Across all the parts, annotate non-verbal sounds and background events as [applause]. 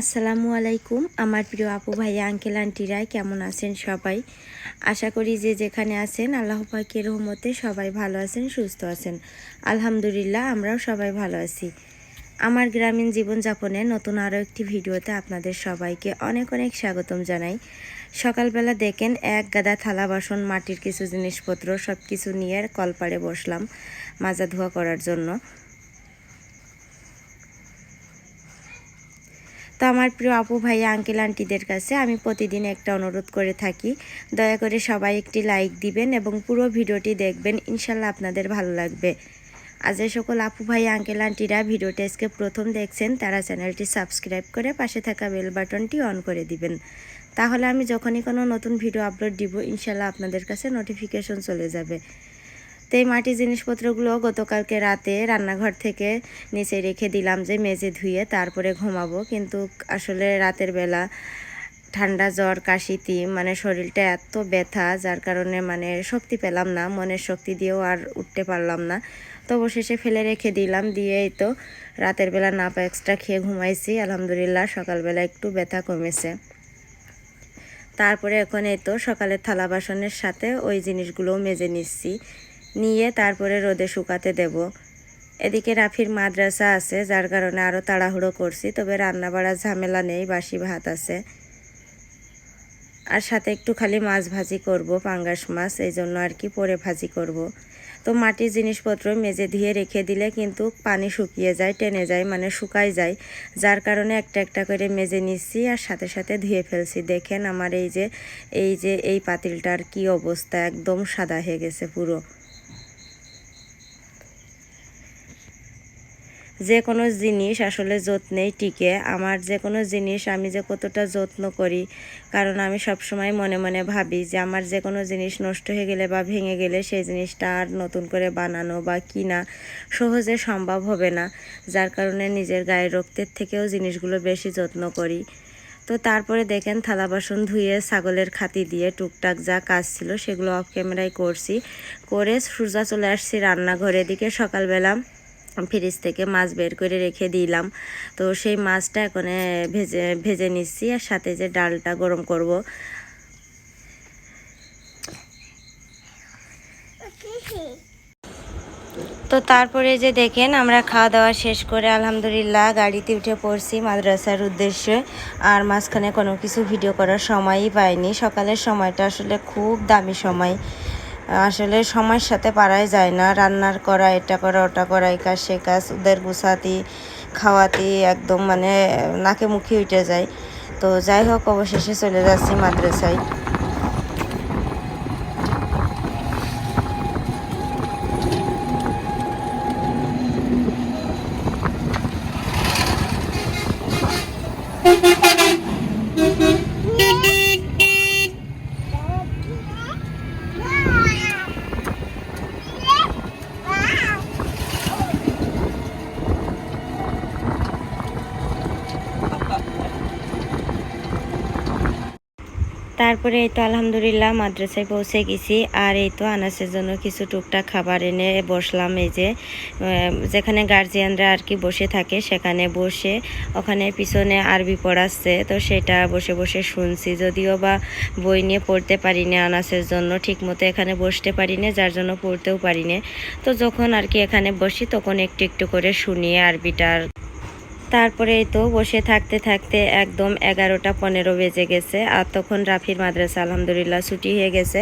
আসসালামু আলাইকুম, আমার প্রিয় আপু ভাই, আঙ্কেল, আন্টিরা, কেমন আছেন সবাই? আশা করি যে যেখানে আছেন, আল্লাহ পাকের রহমতে সবাই ভালো আছেন, সুস্থ আছেন। আলহামদুলিল্লাহ, আমরাও সবাই ভালো আছি। আমার গ্রামীণ জীবনযাপনের নতুন আরও একটি ভিডিওতে আপনাদের সবাইকে অনেক অনেক স্বাগতম জানাই। সকালবেলা দেখেন, এক গাদা থালা বাসন, মাটির কিছু জিনিসপত্র সব কিছু নিয়ে কলপাড়ে বসলাম মাজা ধোয়া করার জন্য। তো আমার প্রিয় আপু ভাই আঙ্কেল আন্টিদের কাছে আমি প্রতিদিন একটা অনুরোধ করে থাকি। দয়া করে সবাই একটি লাইক দিবেন এবং পুরো ভিডিওটি দেখবেন। ইনশাল্লাহ আপনাদের ভালো লাগবে। আজ সকল আপু ভাই আঙ্কেল আন্টিরা ভিডিওটি আজকে প্রথম দেখছেন, তারা চ্যানেলটি সাবস্ক্রাইব করে পাশে থাকা বেল বাটনটি অন করে দিবেন। তাহলে আমি যখনই কোনো নতুন ভিডিও আপলোড দিব, ইনশাল্লাহ আপনাদের কাছে নোটিফিকেশন চলে যাবে। তো এই মাটির জিনিসপত্রগুলো গতকালকে রাতে রান্নাঘর থেকে নিচে রেখে দিলাম যে মেজে ধুয়ে তারপরে ঘুমাবো। কিন্তু আসলে রাতের বেলা ঠান্ডা জ্বর কাশিতি মানে শরীরটা এত ব্যথা, যার কারণে মানে শক্তি পেলাম না, মনের শক্তি দিয়েও আর উঠতে পারলাম না। তো অবশেষে ফেলে রেখে দিলাম, দিয়েই তো রাতের বেলা নাপা এক্সট্রা খেয়ে ঘুমাইছি। আলহামদুলিল্লাহ সকালবেলা একটু ব্যথা কমেছে। তারপরে এখন এই তো সকালের থালা বাসনের সাথে ওই জিনিসগুলোও মেজে নিচ্ছি। নিয়ে তারপরে রোদে শুকাতে দেব। এদিকে রাফির মাদ্রাসা আছে, যার কারণে আরও তাড়াহুড়ো করছি, তবে রান্না বাড়ার ঝামেলা নেই, বাসি ভাত আছে। আর সাথে একটু খালি মাছ ভাজি করব, পাঙ্গাস মাছ, এই জন্য আর কি পরে ভাজি করব। তো মাটির জিনিসপত্র মেজে ধুয়ে রেখে দিলে কিন্তু পানি শুকিয়ে যায়, টেনে যায় মানে শুকায় যায়। যার কারণে একটা একটা করে মেজে নিচ্ছি আর সাথে সাথে ধুয়ে ফেলছি। দেখেন আমার এই যে এই যে এই পাতিলটার কি অবস্থা, একদম সাদা হয়ে গেছে পুরো। যে কোনো জিনিস আসলে যত্নেই টিকে। আমার যে কোনো জিনিস আমি যে কতটা যত্ন করি, কারণ আমি সবসময় মনে মনে ভাবি যে আমার যে কোনো জিনিস নষ্ট হয়ে গেলে বা ভেঙে গেলে সেই জিনিসটা আর নতুন করে বানানো বা কিনা সহজে সম্ভব হবে না। যার কারণে নিজের গায়ের রক্তের থেকেও জিনিসগুলো বেশি যত্ন করি। তো তারপরে দেখেন থালা বাসন ধুয়ে ছাগলের খাতি দিয়ে টুকটাক যা কাজ ছিল সেগুলো অফ ক্যামেরায় করছি। করে সূর্যা চলে আসছি রান্নাঘরের দিকে। সকালবেলা ফ্রিজ থেকে মাছ বের করে রেখে দিলাম। তো সেই মাছটা এখন ভেজে ভেজে নিচ্ছি আর সাথে যে ডালটা গরম করব। তো তারপরে যে দেখেন, আমরা খাওয়া দাওয়া শেষ করে আলহামদুলিল্লাহ গাড়িতে উঠে পড়ছি মাদ্রাসার উদ্দেশ্যে। আর মাঝখানে কোনো কিছু ভিডিও করার সময়ই পাইনি। সকালের সময়টা আসলে খুব দামি সময়। আসলে সময়ের সাথে পারাই যায় না। রান্নার করা এটা করা, ওটা করা, এই কাজ সে কাজ, ওদের গুছাতি, খাওয়াতি, একদম মানে নাকে মুখে উঠে যায়। তো যাই হোক, অবশেষে চলে যাচ্ছি মাদ্রাসায়। তারপরে এই তো আলহামদুলিল্লাহ মাদ্রাসায় পৌঁছে গেছি। আর এই তো আনাসের জন্য কিছু টুকটাক খাবার এনে বসলাম এই যে যেখানে গার্জিয়ানরা আর কি বসে থাকে সেখানে বসে ওখানে পিছনে আরবি পড়াচ্ছে। তো সেটা বসে বসে শুনছি। যদিও বা বই নিয়ে পড়তে পারি না আনাসের জন্য, ঠিকমতো এখানে বসতে পারি না যার জন্য পড়তেও পারি না তো যখন আর কি এখানে বসি তখন একটু একটু করে শুনি আরবিটার তারপরে এই তো বসে থাকতে থাকতে একদম এগারোটা পনেরো বেজে গেছে, আর তখন রাফির মাদ্রাসা আলহামদুলিল্লাহ ছুটি হয়ে গেছে।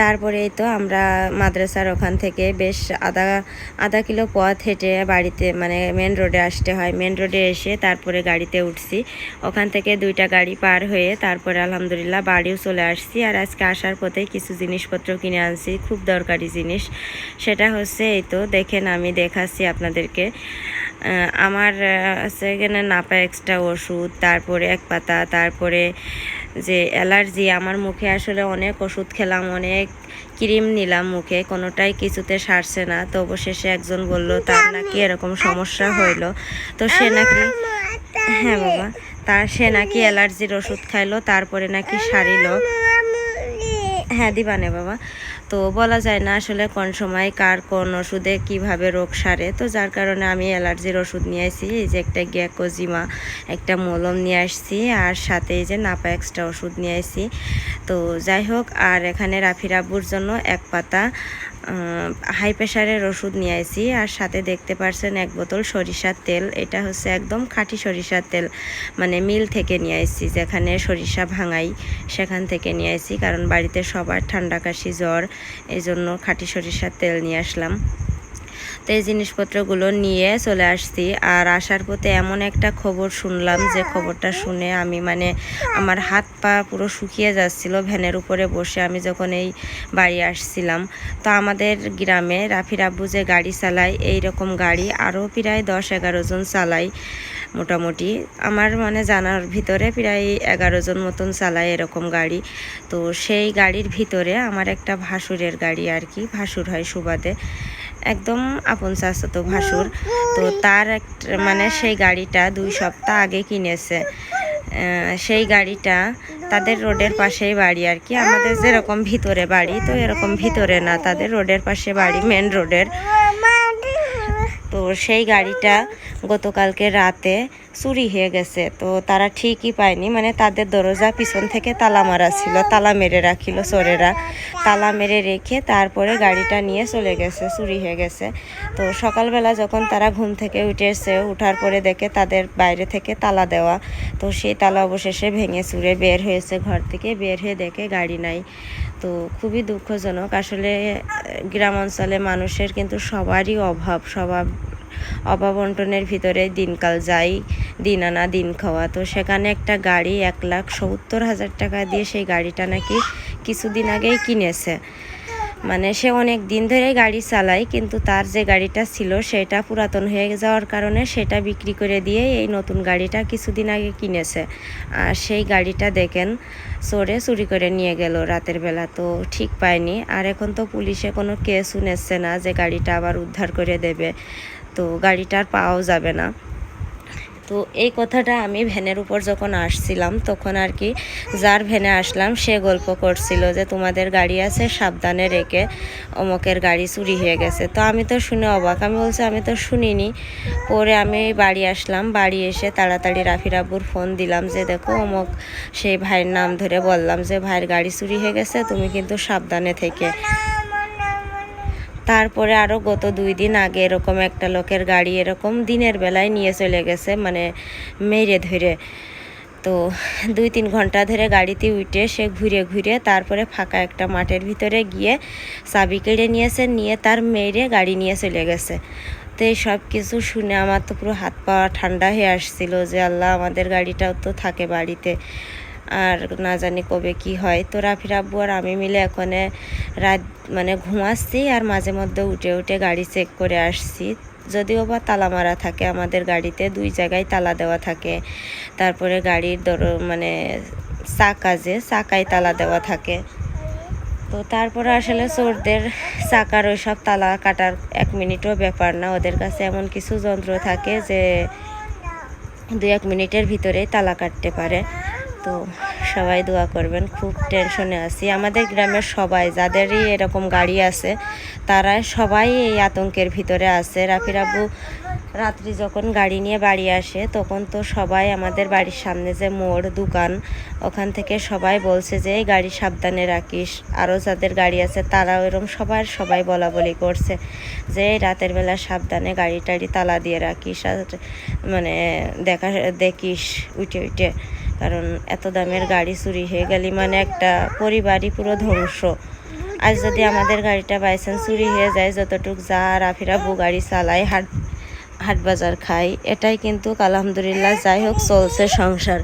তারপরে এই তো আমরা মাদ্রাসার ওখান থেকে বেশ আধা আধা কিলো পথ হেঁটে বাড়িতে মানে মেন রোডে আসতে হয়। মেন রোডে এসে তারপরে গাড়িতে উঠছি। ওখান থেকে দুইটা গাড়ি পার হয়ে তারপরে আলহামদুলিল্লাহ বাড়িও চলে আসছি। আর আজকে আসার পথেই কিছু জিনিসপত্র কিনে আনছি, খুব দরকারি জিনিস। সেটা হচ্ছে এই তো, দেখেন আমি দেখাচ্ছি আপনাদেরকে। আমার আছে এখানে নাপা এক্সট্রা ওষুধ তারপরে এক পাতা তারপরে যে অ্যালার্জি আমার মুখে আসলে অনেক ওষুধ খেলাম অনেক ক্রিম নিলাম মুখে কোনোটাই কিছুতে সারছে না। তো অবশেষে একজন বলল তার নাকি এরকম সমস্যা হইল। তো সে নাকি হ্যাঁ বাবা তার সে নাকি অ্যালার্জির ওষুধ খাইলো তারপরে নাকি সারিল। হ্যাঁ দিবানে বাবা। তো বলা যায় না আসলে কোন সময় কার কোন ওষুধে কীভাবে রোগ সারে। তো যার কারণে আমি অ্যালার্জির ওষুধ নিয়ে আসি, এই যে একটা গ্যাকোজিমা, একটা মলম নিয়ে আসছি আর সাথে এই যে নাপা এক্সট্রা ওষুধ নিয়ে আসি। তো যাই হোক, আর এখানে রাফি রাব্বুর জন্য এক পাতা হাই প্রেশারের ওষুধ নিয়ে আসি আর সাথে দেখতে পারছেন এক বোতল সরিষার তেল। এটা হচ্ছে একদম খাঁটি সরিষার তেল। মানে মিল থেকে নিয়ে আসছি যেখানে সরিষা ভাঙাই সেখান থেকে নিয়ে আসি কারণ বাড়িতে সবার ঠান্ডা কাশি, জ্বর এই জন্য খাঁটি সরিষার তেল নিয়ে আসলাম। তো এই জিনিসপত্রগুলো নিয়ে চলে আসছি। আর আসার পথে এমন একটা খবর শুনলাম যে খবরটা শুনে আমি মানে আমার হাত পা পুরো শুকিয়ে যাচ্ছিল, ভ্যানের উপরে বসে আমি যখন এই বাড়ি আসছিলাম। তো আমাদের গ্রামে রাফির আব্বু যে গাড়ি চালায় এই রকম গাড়ি আরও প্রায় দশ এগারো জন চালায় মোটামুটি। আমার মানে জানার ভিতরে প্রায় এগারো জন মতন চালায় এরকম গাড়ি। তো সেই গাড়ির ভিতরে আমার একটা ভাসুরের গাড়ি আর কি, ভাসুর হয় সুবাদে। একদম আপন চাচাতো ভাসুর। তো তার মানে সেই গাড়িটা দুই সপ্তাহ আগে কিনেছে। সেই গাড়িটা তাদের রোডের পাশেই বাড়ি আর কি। আমাদের যেরকম ভিতরে বাড়ি, তো এরকম ভিতরে না। তাদের রোডের পাশে বাড়ি মেন রোডের তো সেই গাড়িটা গতকালকে রাতে চুরি হয়ে গেছে। তো তারা ঠিকই পায়নি মানে তাদের দরজা পিছন থেকে তালা মারা ছিল, তালা মেরে রাখিল চোরেরা। তালা মেরে রেখে তারপরে গাড়িটা নিয়ে চলে গেছে, চুরি হয়ে গেছে। তো সকালবেলা যখন তারা ঘুম থেকে উঠেছে, উঠার পরে দেখে তাদের বাইরে থেকে তালা দেওয়া। তো সেই তালা অবশেষে ভেঙে চুরে বের হয়েছে, ঘর থেকে বের হয়ে দেখে গাড়ি নাই। তো খুবই দুঃখজনক। আসলে গ্রাম অঞ্চলে মানুষের কিন্তু সবারই অভাব স্বভাব অভাব অন্টনের ভিতরে দিনকাল যাই দিন আনা, দিন খাওয়া। তো সেখানে একটা গাড়ি এক লাখ সত্তর হাজার টাকা দিয়ে সেই গাড়িটা নাকি কিছুদিন আগেই কিনেছে। মানে সে অনেক দিন ধরে গাড়ি চালায়, কিন্তু তার যে গাড়িটা ছিল সেটা পুরাতন হয়ে যাওয়ার কারণে সেটা বিক্রি করে দিয়ে এই নতুন গাড়িটা কিছুদিন আগে কিনেছে। আর সেই গাড়িটা দেখেন, চোরে চুরি করে নিয়ে গেল রাতের বেলা, তো ঠিক পায়নি। আর এখন তো পুলিশে কোনো কেসও শুনেছে না যে গাড়িটা আবার উদ্ধার করে দেবে। তো গাড়িটা আর পাওয়াও যাবে না। তো এই কথাটা আমি ভ্যানের উপর যখন আসছিলাম, তখন আর কি যার ভ্যানে আসলাম, সে গল্প করছিল যে, তোমাদের গাড়ি আছে, সাবধানে রেখে অমকের গাড়ি চুরি হয়ে গেছে। তো আমি তো শুনে অবাক। আমি বলছি, আমি তো শুনিনি। পরে আমি বাড়ি আসলাম, বাড়ি এসে তাড়াতাড়ি রাফির আব্বুর ফোন দিলাম যে, দেখো, অমক সেই ভাইয়ের নাম ধরে বললাম যে, ভাইয়ের গাড়ি চুরি হয়ে গেছে, তুমি কিন্তু সাবধানে থেকে তারপরে আরও গত দুই দিন আগে এরকম একটা লোকের গাড়ি এরকম দিনের বেলায় নিয়ে চলে গেছে মানে মেরে ধরে। তো দুই তিন ঘণ্টা ধরে গাড়িতে উঠে সে ঘুরে ঘুরে তারপরে ফাঁকা একটা মাঠের ভিতরে গিয়ে চাবি কেড়ে নিয়েছে, নিয়ে তার মেরে গাড়ি নিয়ে চলে গেছে। তো এই সব কিছু শুনে আমার তো পুরো হাত পা ঠান্ডা হয়ে আসছিল যে আল্লাহ আমাদের গাড়িটাও তো থাকে বাড়িতে। আর না জানি কবে কি হয়। তো রাফির আব্বু আর আমি মিলে এখানে রাত মানে ঘুমাচ্ছি আর মাঝে মধ্যে উঠে উঠে গাড়ি চেক করে আসছি। যদিও বা তালা মারা থাকে আমাদের গাড়িতে, দুই জায়গায় তালা দেওয়া থাকে। তারপরে গাড়ির দর মানে চাকা যে চাকায় তালা দেওয়া থাকে। তো তারপরে আসলে চোরদের চাকার ওই সব তালা কাটার এক মিনিটও ব্যাপার না। ওদের কাছে এমন কিছু যন্ত্র থাকে যে দু এক মিনিটের ভিতরেই তালা কাটতে পারে। তো সবাই দোয়া করবেন, খুব টেনশনে আছি। আমাদের গ্রামের সবাই, যাদেরই এরকম গাড়ি আছে তারা সবাই এই আতঙ্কের ভিতরে আছে। রাফির আব্বু রাত্রি যখন গাড়ি নিয়ে বাড়ি আসে, তখন তো সবাই আমাদের বাড়ির সামনে যে মোড়, দোকান, ওখান থেকে সবাই বলছে যে, এই গাড়ি সাবধানে রাখিস। আরও যাদের গাড়ি আছে, তারাও এরকম সবার সবাই বলা বলি করছে যে রাতের বেলা সাবধানে গাড়ি টাড়ি তালা দিয়ে রাখিস আর মানে দেখা, দেখিস, উঠে উঠে। কারণ এত দামের গাড়ি চুরি হয়ে গেলি মানে একটা পরিবারই পুরো ধ্বংস। আজ যদি আমাদের গাড়িটা বাইচান্স চুরি হয়ে যায়, যতটুক যা রাফিরা গাড়ি চালায়, হাট হাট বাজার খাই এটাই কিন্তু আলহামদুলিল্লাহ যাই হোক চলছে সংসার।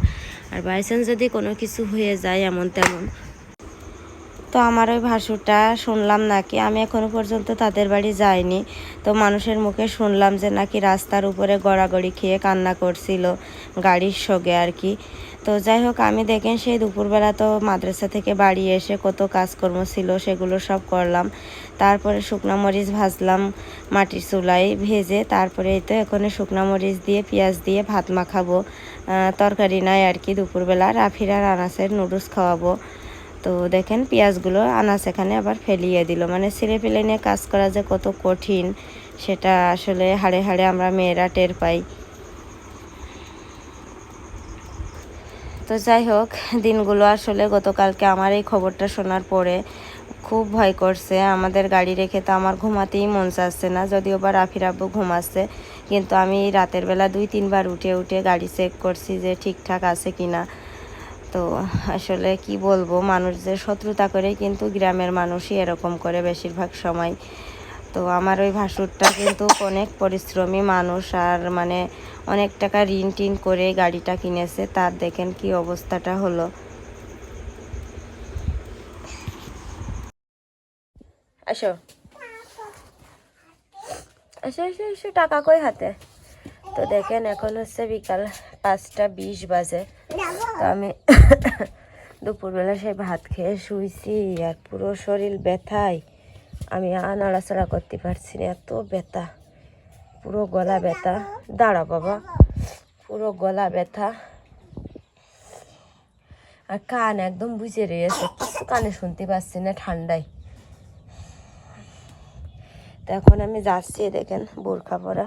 আর বাইচান্স যদি কোনো কিছু হয়ে যায় এমন তেমন। তো আমার ওই ভাসুরটা শুনলাম নাকি, আমি এখনও পর্যন্ত তাদের বাড়ি যাইনি। তো মানুষের মুখে শুনলাম যে নাকি রাস্তার উপরে গড়াগড়ি খেয়ে কান্না করছিল গাড়ির সঙ্গে আর কি। তো যাই হোক, আমি দেখেন সেই দুপুরবেলা তো মাদ্রাসা থেকে বাড়ি এসে কত কাজকর্ম ছিল, সেগুলো সব করলাম। তারপরে শুকনো মরিচ ভাজলাম মাটির চুলায় ভেজে, তারপরে তো এখানে শুকনো মরিচ দিয়ে, পেঁয়াজ দিয়ে ভাত মাখাবো। তরকারি নাই আর কি, দুপুরবেলা রাফিরা আনাসের নুডলস খাওয়াবো। তো দেখেন পেঁয়াজগুলো আনাস এখানে আবার ফেলিয়ে দিল। মানে ছেলে ফেলে নিয়ে কাজ করা যে কত কঠিন, সেটা আসলে হাড়ে হাড়ে আমরা মেয়েরা টের পাই। তো যাই হোক, দিনগুলো আসলে গতকালকে আমার এই খবরটা শোনার পরে খুব ভয় করছে। আমাদের গাড়ি রেখে তো আমার ঘুমাতেই মন চাচ্ছে না, যদিও বা রাফির আব্বু ঘুমাচ্ছে। কিন্তু আমি রাতের বেলা দুই, তিনবার উঠে উঠে গাড়ি চেক করছি যে ঠিকঠাক আছে কি না তো আসলে কি বলব, মানুষ যে শত্রুতা করে কিন্তু গ্রামের মানুষই এরকম করে বেশিরভাগ সময়। তো আমার ওই ভাসুরটা কিন্তু অনেক পরিশ্রমী মানুষ, আর মানে অনেক টাকা ঋণ টিন করে গাড়িটা কিনেছে তার দেখেন কি অবস্থাটা হলো। আসো। আসো আসো আসো, টাকা কই হাতে? তো দেখেন, এখন হচ্ছে বিকাল পাঁচটা বিশ বাজে। তো আমি [coughs] দুপুরবেলা সেই ভাত খেয়ে শুইছি, আর পুরো শরীর ব্যথায়। আমি আর করতে পারছি না, এত ব্যথা। পুরো গলা ব্যথা। দাঁড়া বাবা, পুরো গলা ব্যথা। আর কান একদম বুঝে রয়েছে কানে শুনতে পাচ্ছি না ঠান্ডায়। তো এখন আমি যাচ্ছি দেখেন বোরখা পরা।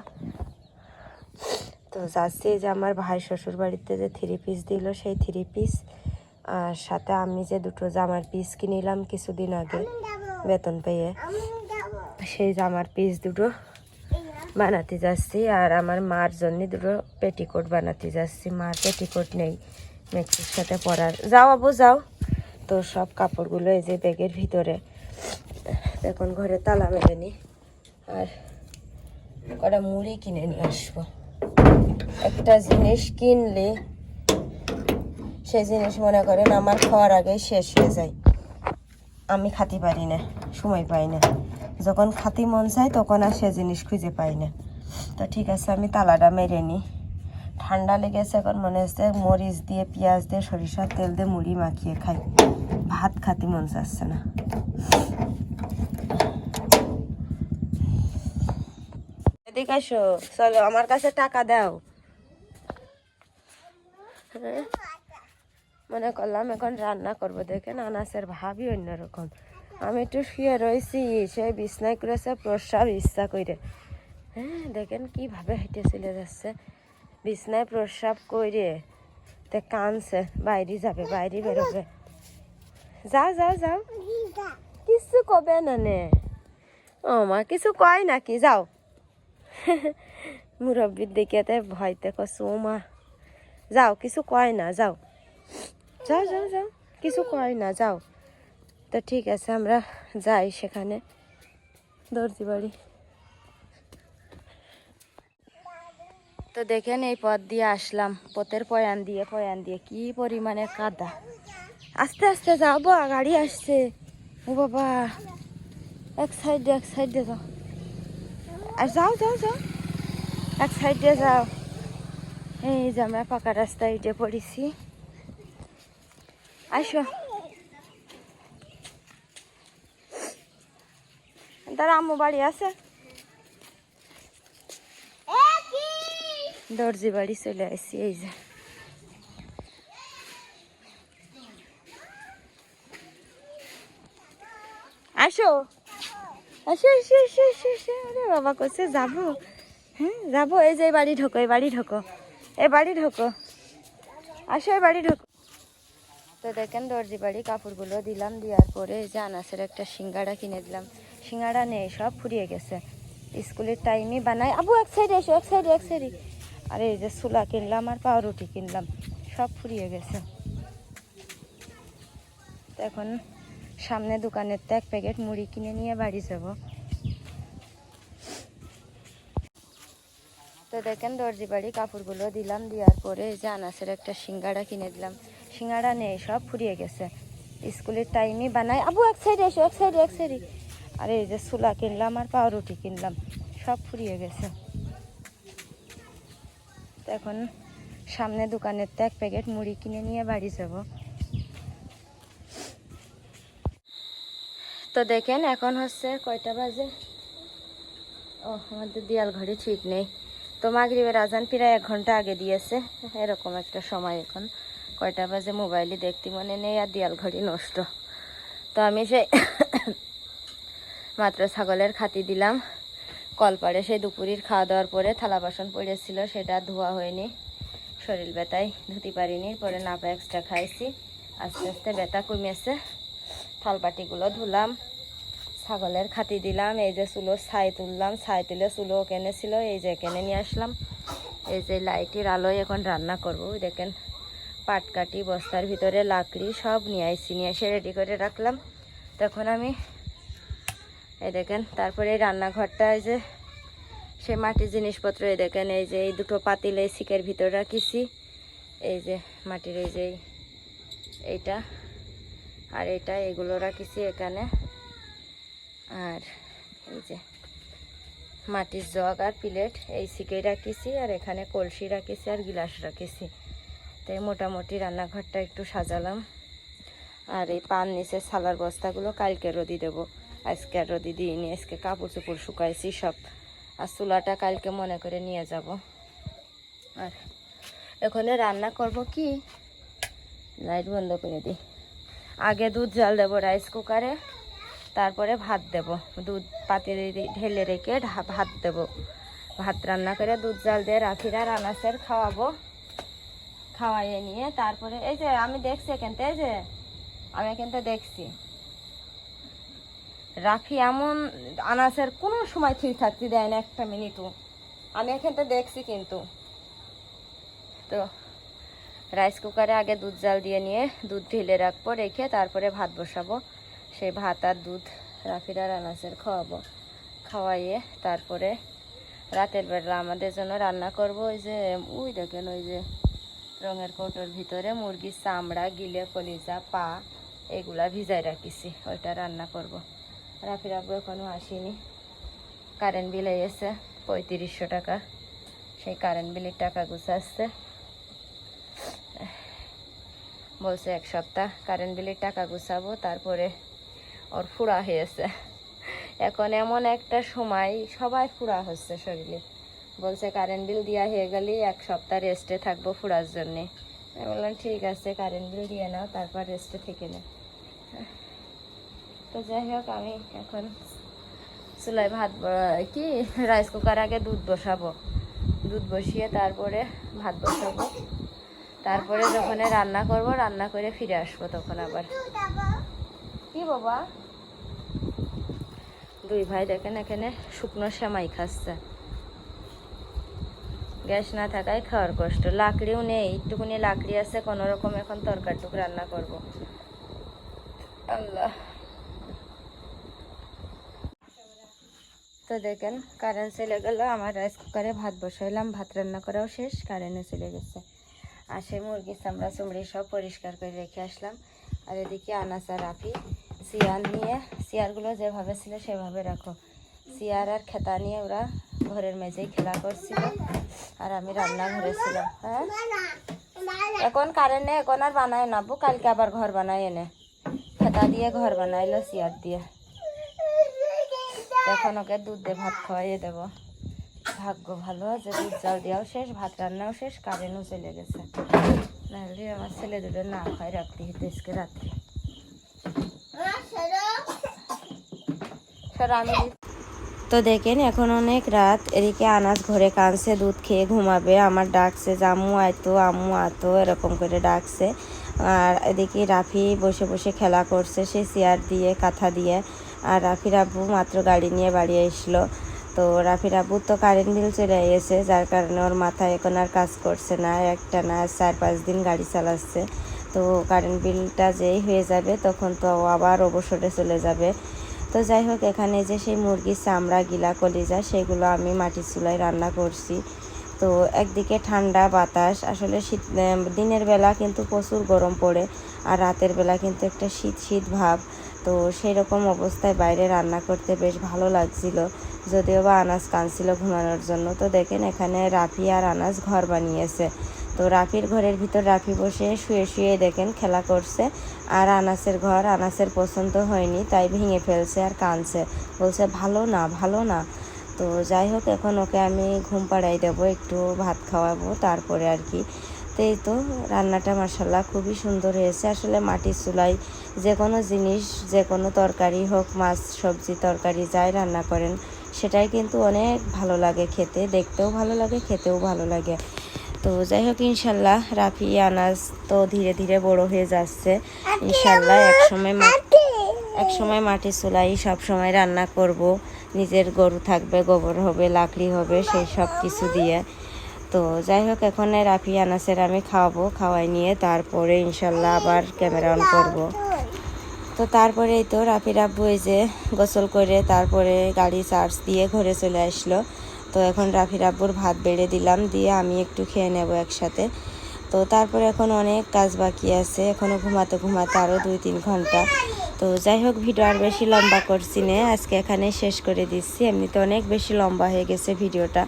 তো যাচ্ছি যে আমার ভাই শ্বশুর বাড়িতে যে থ্রি পিস দিল সেই থ্রি পিস আর সাথে আমি যে দুটো জামার পিস কিনিলাম কিছুদিন আগে বেতন পেয়ে। সেই জামার পিস দুটো। বানাতে যাচ্ছি, আর আমার মার জন্য দুটো পেটিকোট বানাতে যাচ্ছি। মার পেটিকোট নেই মেক্সির সাথে পরার যাও আবু, যাও। তো সব কাপড়গুলো এই যে ব্যাগের ভিতরে, এখন ঘরে তালা মেরে নি। আর কটা মুড়ি কিনে নিয়ে আসব। একটা জিনিস কিনলে সে জিনিস মনে করেন আমার খাওয়ার আগেই শেষ হয়ে যায়। আমি খাতে পারি না, সময় পাই না। যখন খাতি মন চায় তখন আর সে জিনিস খুঁজে পাই না। তো ঠিক আছে, আমি তালাটা মেরে নিই। ঠান্ডা লেগেছে এখন মনে হচ্ছে মরিচ দিয়ে, পেঁয়াজ দিয়ে, সরিষার তেল দিয়ে মুড়ি মাখিয়ে খাই। ভাত খাতে মন চাচ্ছে না। চলো, আমার কাছে টাকা দাও। হ্যাঁ? মনে করলাম এখন রান্না করব, দেখেন আনাসের ভাবি অন্যরকম। আমি একটু শুয়ে রয়েছি, সে বিছনায় করেছে প্রস্রাব ইচ্ছা করে হ্যাঁ দেখেন কীভাবে হেঁটে চলে যাচ্ছে। বিছনায় প্রস্রাব করে তে কানছে বাইরে যাবে, বাইরে বেরোবে। যা যা যাও কিছু কবে না নে। ও মা, কিছু কয় নাকি? যাও। মুরব্বীর দিকে তে ভয়তে কছো ও মা। যাও, কিছু কয় না, যাও। যাও যাও যাও। কিছু কয় না, যাও। তো ঠিক আছে, আমরা যাই সেখানে। দর্জি বাড়ি। তো দেখেন এই পথ দিয়ে আসলাম, পথের পয়ান দিয়ে পয়ান দিয়ে কি পরিমাণে কাদা। আস্তে আস্তে যাব গাড়ি আসছে। ও বাবা, এক সাইডে এক সাইডে যাও। আর যাও যাও যাও। এক সাইডে যাও। এই যে আমরা পাকা রাস্তায় উঠে পড়েছি। আসো। তার আম্মু বাড়ি আছে। দর্জি বাড়ি চলে আসছি এই যে। আসো। আসো আসো আসো আসো আসো। আরে বাবা, কইছে যাব। হ্যাঁ যাব। এই যে বাড়ি ঢোকো, এই বাড়ি ঢোকো। এই বাড়ি ঢোকো। আসো, এই বাড়ি ঢোকো। তো দেখেন, দর্জি বাড়ি কাপড়গুলো দিলাম, দেওয়ার পরে যে আনাসের একটা সিঙ্গাড়া কিনে দিলাম। সিঙ্গাড়া নেই সব ফুরিয়ে গেছে। স্কুলের টাইমে বানাই আবু, এক সাইডে এসো, এক সাইডে এক সাইডে। আর, এই যে সুলা কিনলাম আর পাউরুটি কিনলাম, সব ফুরিয়ে গেছে। এখন সামনে দোকানের তো এক প্যাকেট মুড়ি কিনে নিয়ে বাড়ি যাব। তো দেখেন, দর্জি বাড়ি কাপড়গুলো দিলাম, দেওয়ার পরে এই যে আনাসের একটা সিঙ্গাড়া কিনে দিলাম। সিঙ্গাড়া নেই সব ফুরিয়ে গেছে। স্কুলের টাইমে বানাই আবু, এক সাইডে এসো, এক সাইডে এক সাইডে। আর এই যে সুলা কিনলাম আর পাউরুটি কিনলাম, সব ফুরিয়ে গেছে। এখন সামনে দোকানের তো এক প্যাকেট মুড়ি কিনে নিয়ে বাড়ি যাব। তো দেখেন এখন হচ্ছে কয়টা বাজে? ও আমাদের দেয়াল ঘড়ি ঠিক নেই। তো মাগরিবের আজান প্রায় এক ঘণ্টা আগে দিয়েছে, এরকম একটা সময় এখন। কয়টা বাজে মোবাইলে দেখতে মনে নেই আর দেয়াল ঘড়ি নষ্ট। তো আমি সেই মাত্র ছাগলের খাতি দিলাম। কলপাড়ে সেই দুপুরের খাওয়া দাওয়ার পরে থালা বাসন পড়েছিল, সেটা ধোয়া হয়নি। শরীর ব্যথায় ধুতে পারিনি, পরে নাপা এক্সট্রা খাইছি। আস্তে আস্তে ব্যথা কমেছে থালবাটিগুলো ধুলাম, ছাগলের খাতি দিলাম, এই যে চুলো ছাই তুললাম, ছাই তুলে চুলো কেনে ছিল এই যে কেনে নিয়ে আসলাম। এই যে লাইটের আলোয় এখন রান্না করব দেখেন পাটকাটি বস্তার ভিতরে লাকড়ি সব নিয়ে আইসি নিয়ে এসে রেডি করে রাখলাম। তখন আমি এই দেখেন, তারপরে এই রান্নাঘরটা, এই যে সে মাটির জিনিসপত্র, এই দেখেন, এই যে এই দুটো পাতিল, এই সিকের ভিতরে রাখিছি। এই যে মাটির, এই যে এই- এইটা আর এটা, এগুলো রাখিছি এখানে। আর এই যে মাটির জগ আর প্লেট, এই সিকে রাখিছি আর এখানে কলসি রাখিছি আর গিলাস রাখিছি। তাই মোটামুটি রান্নাঘরটা একটু সাজালাম। আর এই পান নিচে সালার বস্তাগুলো কালকে রোদি দেবো। আজকে আর রোদি দিইনি, আজকে কাপড় চোপড় শুকাইছি সব। আর চুলাটা কালকে মনে করে নিয়ে যাব। আর এখানে রান্না করব কি? লাইট বন্ধ করে দিই। আগে দুধ জাল দেবো রাইস কুকারে, তারপরে ভাত দেব। দুধ পাতে ঢেলে রেখে ভাত দেব। ভাত রান্না করে দুধ জাল দিয়ে রাফিরা রানাসের খাওয়াবো। খাওয়াইয়ে নিয়ে তারপরে এই যে আমি দেখছি এখানতে, এই যে আমি এখানতে দেখছি। রাফি এমন আনাসের কোনো সময় ঠিক থাকতে দেয় না একটা মিনিটও। আমি এখানটা দেখছি কিন্তু। তো রাইস কুকারে আগে দুধ জাল দিয়ে নিয়ে দুধ ঢেলে রাখব, রেখে তারপরে ভাত বসাবো। সেই ভাত আর দুধ রাফির আর আনাসের খাওয়াবো। খাওয়াইয়ে তারপরে রাতের বেলা আমাদের জন্য রান্না করব ওই যে ওই দেখেন ওই যে রঙের কৌটোর ভিতরে মুরগির চামড়া, গিলে, কলিজা, পা, এগুলা ভিজাই রাখিছি, ওইটা রান্না করব। রাফি রাখব এখনও আসেনি কারেন্ট বিল এসে পঁয়ত্রিশশো টাকা। সেই কারেন্ট বিলের টাকা গুছাচ্ছে। বলছে এক সপ্তাহ কারেন্ট বিলের টাকা গুছাবো, তারপরে ওর ফুড়া হয়েছে। এখন এমন একটা সময় সবাই ফুড়া হচ্ছে শরীরে। বলছে কারেন্ট বিল দেওয়া হয়ে গেলে এক সপ্তাহ রেস্টে থাকব ফুড়ার জন্যে। আমি বললাম, ঠিক আছে কারেন্ট বিল দিয়ে নাও, তারপর রেস্টে থেকে নে। তো যাই হোক আমি এখন চুলায় ভাত কি রাইস কুকার আগে দুধ বসাবো। দুধ বসিয়ে তারপরে ভাত বসাবো। তারপরে যখন রান্না করব, রান্না করে ফিরে আসব তখন আবার। কি বাবা? দুই ভাই দেখেন এখানে শুকনো সেমাই খাচ্ছে। গ্যাস না থাকায় খাওয়ার কষ্ট। লাকড়িও নেই, একটুকুনি লাকড়ি আছে, কোনো রকম এখন তরকার টুক রান্না করব। আল্লাহ। তো দেখেন কারেন্ট চলে গেল, আমার রাইস কুকারে ভাত বসাইলাম, ভাত রান্না করাও শেষ কারেন্টও চলে গেছে। আর সেই মুরগির চামড়া চুমড়ি সব পরিষ্কার করে রেখে আসলাম। আর এদিকে আনাসা রাফি চেয়ার নিয়ে চেয়ারগুলো যেভাবে ছিল সেভাবে রাখো। চেয়ার আর খেতা নিয়ে ওরা ঘরের মেঝেই খেলা করছিল, আর আমি রান্নাঘরে ছিলাম হ্যাঁ? এখন কারেন্ট এখন আর বানায় না কালকে আবার ঘর বানায় এনে। খেতা দিয়ে ঘর বানাইলো চেয়ার দিয়ে। এখন ওকে দুধ দিয়ে ভাত খাওয়াইয়ে দেবো। ভাগ্য ভালো যে দুধ জল দেওয়াও শেষ, ভাত রান্নাও শেষ কারেন্টও চলে গেছে। নাহলে আমার ছেলে দুটো না খায় রাত্রি, আজকে রাত্রে। আমি তো দেখেন, এখন অনেক রাত, এদিকে আনাজ ঘরে কানছে দুধ খেয়ে ঘুমাবে, আমার ডাকছে যে আম্মু আয়তো, আম্মু আতো, এরকম করে ডাকছে। আর এদিকে রাফি বসে বসে খেলা করছে, সে চেয়ার দিয়ে, কাঁথা দিয়ে। আর রাফির আব্বু মাত্র গাড়ি নিয়ে বাড়ি আসলো। তো রাফির আব্বুর তো কারেন্ট বিল চলে এসেছে, যার কারণে ওর মাথায় এখন আর কাজ করছে না। একটা না চার পাঁচ দিন গাড়ি চালাচ্ছে। তো কারেন্ট বিলটা যেই হয়ে যাবে, তখন তো আবার অবসরে চলে যাবে। তো যাই হোক, এখানে যে সেই মুরগির চামড়া, গিলা, কলিজা, সেগুলো আমি মাটির চুলায় রান্না করছি। তো একদিকে ঠান্ডা বাতাস, আসলে শীত দিনের বেলা কিন্তু প্রচুর গরম পড়ে, আর রাতের বেলা কিন্তু একটা শীত শীত ভাব। তো সেই রকম অবস্থায় বাইরে রান্না করতে বেশ ভালো লাগছিল। যদিও বা আনাজ কানছিল ঘুমানোর জন্য। তো দেখেন, এখানে রাফি আর আনাজ ঘর বানিয়েছে। তো রাফির ঘরের ভিতর রাফি বসে শুয়ে শুয়ে দেখেন খেলা করছে। আর আনাসের ঘর আনাসের পছন্দ হয়নি, তাই ভেঙে ফেলছে আর কানছে বলছে, ভালো না ভালো না। তো যাই হোক, এখন ওকে আমি ঘুম পাড়াই দেবো, একটু ভাত খাওয়াবো, তারপরে আর কি। তো এই তো রান্নাটা মাসাল্লাহ খুবই সুন্দর হয়েছে। আসলে মাটির চুলায় যে কোনো জিনিস যে কোনো তরকারি হোক মাছ সবজি তরকারি যাই রান্না করেন সেটাই কিন্তু অনেক ভালো লাগে খেতে। দেখতেও ভালো লাগে খেতেও ভালো লাগে। তো যাই হোক ইনশাল্লাহ রাফি আনাজ তো ধীরে ধীরে বড় হয়ে যাচ্ছে। ইনশাল্লাহ একসময় মা এক সময় মাটির চুলাই সব সময় রান্না করব। নিজের গরু থাকবে গোবর হবে লাকড়ি হবে সেই সব কিছু দিয়ে। তো যাই হোক, এখন রাফি আনাসের আমি খাওয়াবো, খাওয়াই নিয়ে তারপরে ইনশাল্লাহ আবার ক্যামেরা অন করব। তো তারপরে এই তো রাফি রাব্বু এই যে গোসল করে তারপরে গাড়ি চার্জ দিয়ে ঘরে চলে আসলো। তো এখন রাফি রাব্বুর ভাত বেড়ে দিলাম, দিয়ে আমি একটু খেয়ে নেব একসাথে। তো তারপরে এখন অনেক কাজ বাকি আছে এখনও ঘুমাতে ঘুমাতে আরও দুই তিন ঘণ্টা। তো যাই হোক, ভিডিও আর বেশি লম্বা করছি না, আজকে এখানে শেষ করে দিচ্ছি। এমনিতে অনেক বেশি লম্বা হয়ে গেছে ভিডিওটা।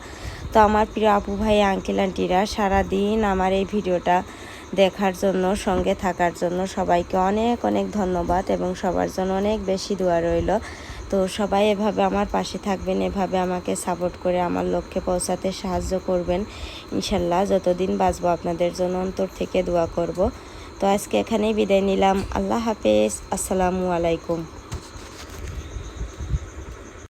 তো আমার প্রিয় আপু ভাই আঙ্কেল আন্টিরা সারাদিন আমার এই ভিডিওটা দেখার জন্য, সঙ্গে থাকার জন্য সবাইকে অনেক অনেক ধন্যবাদ এবং সবার জন্য অনেক বেশি দোয়া রইল। তো সবাই এভাবে আমার পাশে থাকবেন, এভাবে আমাকে সাপোর্ট করে আমার লক্ষ্যে পৌঁছাতে সাহায্য করবেন। ইনশাল্লাহ যতদিন বাঁচবো আপনাদের জন্য অন্তর থেকে দোয়া করব। তো আজকে এখানেই বিদায় নিলাম। আল্লাহ হাফেজ। আসসালামু আলাইকুম।